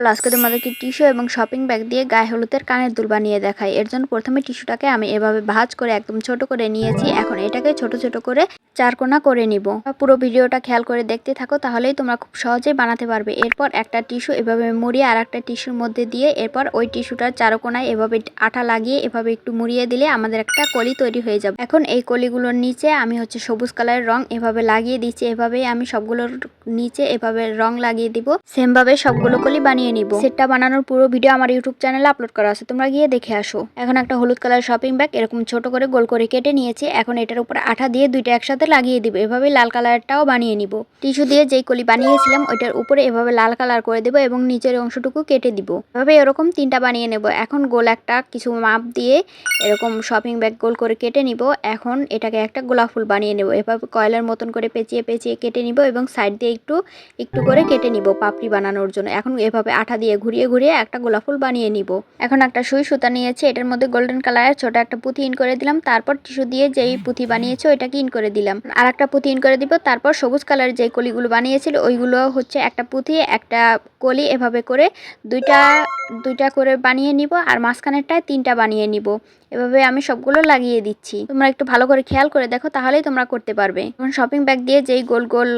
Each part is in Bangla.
আজকে তোমাদেরকে টিস্যু এবং শপিং ব্যাগ দিয়ে গায়ে হলুদের কানের দুল বানিয়ে দেখাই। এর জন্য প্রথমে টিস্যুটাকে আমি এভাবে ভাজ করে একদম ছোট করে নিয়েছি। এখন এটাকে ছোট ছোট করে চারকোনা করে নিব। পুরো ভিডিওটা খেয়াল করে দেখতে থাকো, তাহলেই তোমরা খুব সহজেই বানাতে পারবে। এরপর একটা টিস্যু এভাবে মুড়িয়ে আর একটা টিস্যুর মধ্যে দিয়ে এরপর ওই টিস্যুটার চারকোনায় এভাবে আঠা লাগিয়ে এভাবে একটু মুড়িয়ে দিলে আমাদের একটা কলি তৈরি হয়ে যাবে। এখন এই কলিগুলোর নিচে আমি হচ্ছে সবুজ কালারের রং এভাবে লাগিয়ে দিচ্ছি। এভাবেই আমি সবগুলোর নিচে এভাবে রং লাগিয়ে দিব। সেমভাবে সবগুলো কলি বানিয়ে নিব। সেটটা বানানোর পুরো ভিডিও আমার ইউটিউব চ্যানেলে আপলোড করা আছে। তোমরা গিয়ে দেখে আসো। এখন একটা হলুদ কালার শপিং ব্যাগ এরকম ছোট করে গোল করে কেটে নিয়েছি। এখন এটার উপর আঠা দিয়ে দুইটা একসাথে লাগিয়ে দিব। এভাবে লাল কালারটাও বানিয়ে নিব। টিস্যু দিয়ে যেই কলি বানিয়েছিলাম, ওইটার উপরে এভাবে লাল কালার করে দেবো এবং নিচের অংশটুকু কেটে দিব। এভাবে এরকম তিনটা বানিয়ে নেব। এখন গোল একটা কিছু মাপ দিয়ে এরকম শপিং ব্যাগ গোল করে কেটে নিব। এখন এটাকে একটা গোলাপ ফুল বানিয়ে নেব। এভাবে কয়লার মতন করে পেঁচিয়ে পেঁচিয়ে কেটে নিব এবং সাইড দিয়ে একটু একটু করে কেটে নিব পাপড়ি বানানোর জন্য। এখন এভাবে আঠা দিয়ে ঘুরিয়ে ঘুরিয়ে একটা গোলাপ ফুল বানিয়ে নিব। এখন একটা সুই সুতা নিয়েছি, এটার মধ্যে গোল্ডেন কালারের ছোট একটা পুঁথি ইন করে দিলাম, তারপর টিস্যু দিয়ে যেই পুঁথি বানিয়েছে ওইটাকে ইন করে দিলাম। আর একটা পুঁথি ইন করে দিব, তারপর সবুজ কালারের যে কলিগুলো বানিয়েছিল, ওইগুলো হচ্ছে একটা পুঁথি, একটা কলি, এভাবে করে দুইটা দুইটা করে বানিয়ে নিব, আর মাঝখানেরটায় তিনটা বানিয়ে নিব। এভাবে আমি সবগুলো লাগিয়ে দিচ্ছি। তোমরা একটু ভালো করে খেয়াল করে দেখো, তাহলেই তোমরা করতে পারবে। এখন শপিং ব্যাগ দিয়ে যেই গোল গোল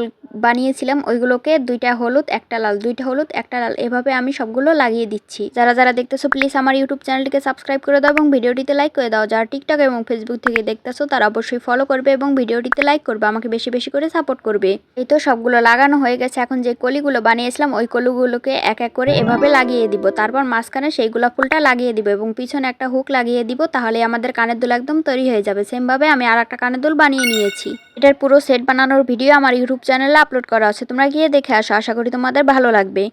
বানিয়েছিলাম, ওইগুলোকে দুইটা হলুদ, একটা লাল, দুইটা হলুদ, একটা লাল এভাবে আমি সবগুলো লাগিয়ে দিচ্ছি। যারা যারা দেখতেছো প্লিজ আমার ইউটিউব চ্যানেলটিকে সাবস্ক্রাইব করে দাও এবং ভিডিওটিতে লাইক করে দাও। যারা টিকটক এবং ফেসবুক থেকে দেখতেছো, তারা অবশ্যই ফলো করবে এবং ভিডিওটিতে লাইক করবে, আমাকে বেশি বেশি করে সাপোর্ট করবে। এই তো সবগুলো লাগানো হয়ে গেছে। এখন যে কলিগুলো বানিয়েছিলাম, ওই কলিগুলোকে এক এক করে এভাবে লাগিয়ে দিব। তারপর মাঝখানে সেই গোলাপ ফুলটা লাগিয়ে দিব এবং পিছনে একটা হুক লাগিয়ে দিব, তাহলে আমাদের কানের দুল একদম তৈরি হয়ে যাবে। সেমভাবে আমি আর একটা কানের দুল বানিয়ে নিয়েছি। এটার পুরো সেট বানানোর ভিডিও আমার ইউটিউব চ্যানেলে আপলোড করা আছে। তোমরা গিয়ে দেখে আসো, আশা করি তোমাদের ভালো লাগবে।